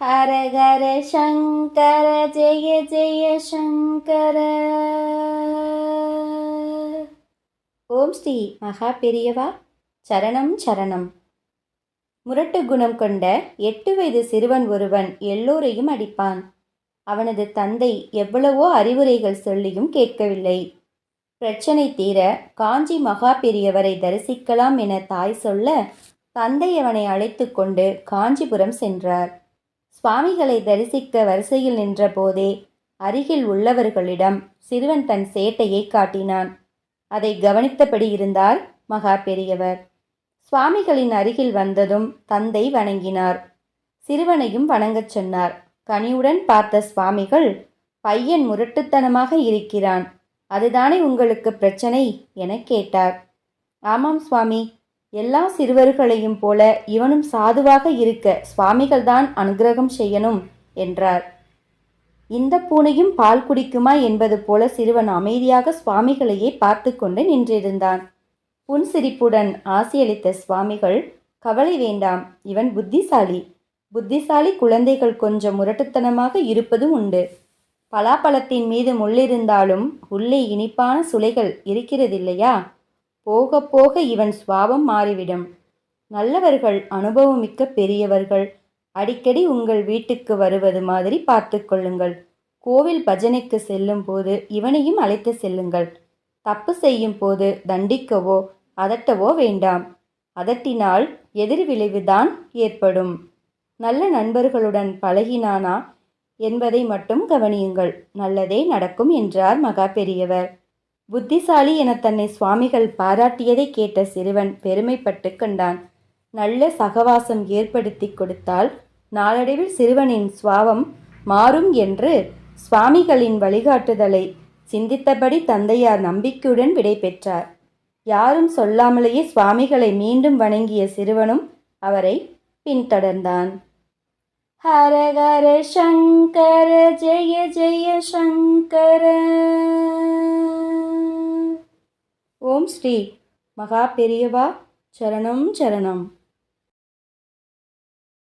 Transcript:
ஹர ஹர சங்கர ஜெய ஜெய சங்கர. ஓம் ஸ்ரீ மகா பெரியவா சரணம் சரணம். முரட்டு குணம் கொண்ட எட்டு வயது சிறுவன் ஒருவன் எல்லோரையும் அடிப்பான். அவனது தந்தை எவ்வளவோ அறிவுரைகள் சொல்லியும் கேட்கவில்லை. பிரச்சனை தீர காஞ்சி மகா பெரியவரை தரிசிக்கலாம் என தாய் சொல்ல தந்தை அவனை அழைத்து கொண்டு காஞ்சிபுரம் சென்றார். சுவாமிகளை தரிசிக்க வரிசையில் நின்றபோதே அருகில் உள்ளவர்களிடம் சிறுவன் தன் சேட்டையை காட்டினான். அதை கவனித்தபடி இருந்தார் மகா பெரியவர். சுவாமிகளின் அருகில் வந்ததும் தந்தை வணங்கினார். சிறுவனையும் வணங்கச் சொன்னார். கனியுடன் பார்த்த சுவாமிகள் பையன் முரட்டுத்தனமாக இருக்கிறான். அதுதானே உங்களுக்கு பிரச்சனை? எனக் கேட்டார். ஆமாம் சுவாமி எல்லா சிறுவர்களையும் போல இவனும் சாதுவாக இருக்க சுவாமிகள்தான் அனுக்கிரகம் செய்யணும் என்றார். இந்த பூனையும் பால் குடிக்குமா என்பது போல சிறுவன் அமைதியாக சுவாமிகளையே பார்த்து கொண்டு நின்றிருந்தான். புன்சிரிப்புடன் ஆசியளித்த சுவாமிகள் கவலை வேண்டாம் இவன் புத்திசாலி. புத்திசாலி குழந்தைகள் கொஞ்சம் முரட்டுத்தனமாக இருப்பதும் உண்டு. பலாப்பழத்தின் மீது முள்ளிருந்தாலும் உள்ளே இனிப்பான சுளைகள் இருக்கிறதில்லையா? போக போக இவன் சுவாபம் மாறிவிடும். நல்லவர்கள் அனுபவமிக்க பெரியவர்கள். அடிக்கடி உங்கள் வீட்டுக்கு வருவது மாதிரி பார்த்து கொள்ளுங்கள். கோவில் பஜனைக்கு செல்லும் போது இவனையும் அழைத்து செல்லுங்கள். தப்பு செய்யும் போது தண்டிக்கவோ அதட்டவோ வேண்டாம். அதட்டினால் எதிர் விளைவுதான் ஏற்படும். நல்ல நண்பர்களுடன் பழகினானா என்பதை மட்டும் கவனியுங்கள். நல்லதே நடக்கும் என்றார் மகா பெரியவர். புத்திசாலி என தன்னை சுவாமிகள் பாராட்டியதை கேட்ட சிறுவன் பெருமைப்பட்டு கண்டான். நல்ல சகவாசம் ஏற்படுத்தி கொடுத்தால் நாளடைவில் சிறுவனின் சுவாவம் மாறும் என்று சுவாமிகளின் வழிகாட்டுதலை சிந்தித்தபடி தந்தையார் நம்பிக்கையுடன் விடை பெற்றார் யாரும் சொல்லாமலேயே சுவாமிகளை மீண்டும் வணங்கிய சிறுவனும் அவரை பின்தொடர்ந்தான். ஹரஹர சங்கர ஜெய ஜெய சங்கர. ஓம் ஸ்ரீ மகா பெரியவா சரணம் சரணம்.